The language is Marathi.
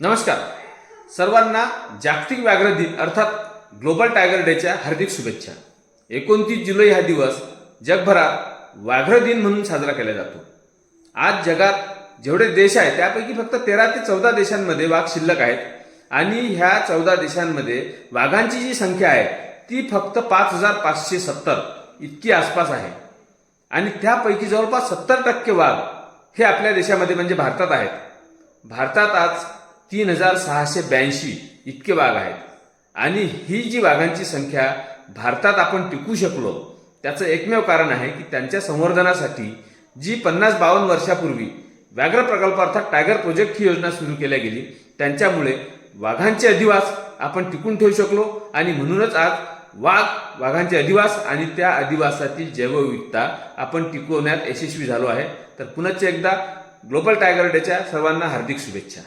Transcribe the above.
नमस्कार. सर्वांना जागतिक व्याघ्र दिन अर्थात ग्लोबल टायगर डेच्या हार्दिक शुभेच्छा. एकोणतीस जुलै हा दिवस जगभरात व्याघ्र दिन म्हणून साजरा केला जातो. आज जगात जेवढे देश आहेत त्यापैकी फक्त तेरा ते चौदा देशांमध्ये वाघ शिल्लक आहेत आणि ह्या चौदा देशांमध्ये वाघांची जी संख्या आहे ती फक्त पाच हजार पाचशे सत्तर इतकी आसपास आहे. आणि त्यापैकी जवळपास सत्तर टक्के वाघ हे आपल्या देशामध्ये म्हणजे भारतात आहेत. भारतात आज तीन हजार सहाशे ब्याऐंशी इतके वाघ आहेत. आणि ही जी वाघांची संख्या भारतात आपण टिकू शकलो त्याचं एकमेव कारण आहे की त्यांच्या संवर्धनासाठी जी पन्नास बावन्न वर्षापूर्वी व्याघ्र प्रकल्प अर्थात टायगर प्रोजेक्ट ही योजना सुरू केल्या गेली त्यांच्यामुळे वाघांचे अधिवास आपण टिकून ठेवू शकलो आणि म्हणूनच आज वाघ वाघांचे अधिवास आणि त्या अधिवासातील जैवविविधता आपण टिकवण्यात यशस्वी झालो आहे. तर पुनश्च एकदा ग्लोबल टायगर डेच्या सर्वांना हार्दिक शुभेच्छा.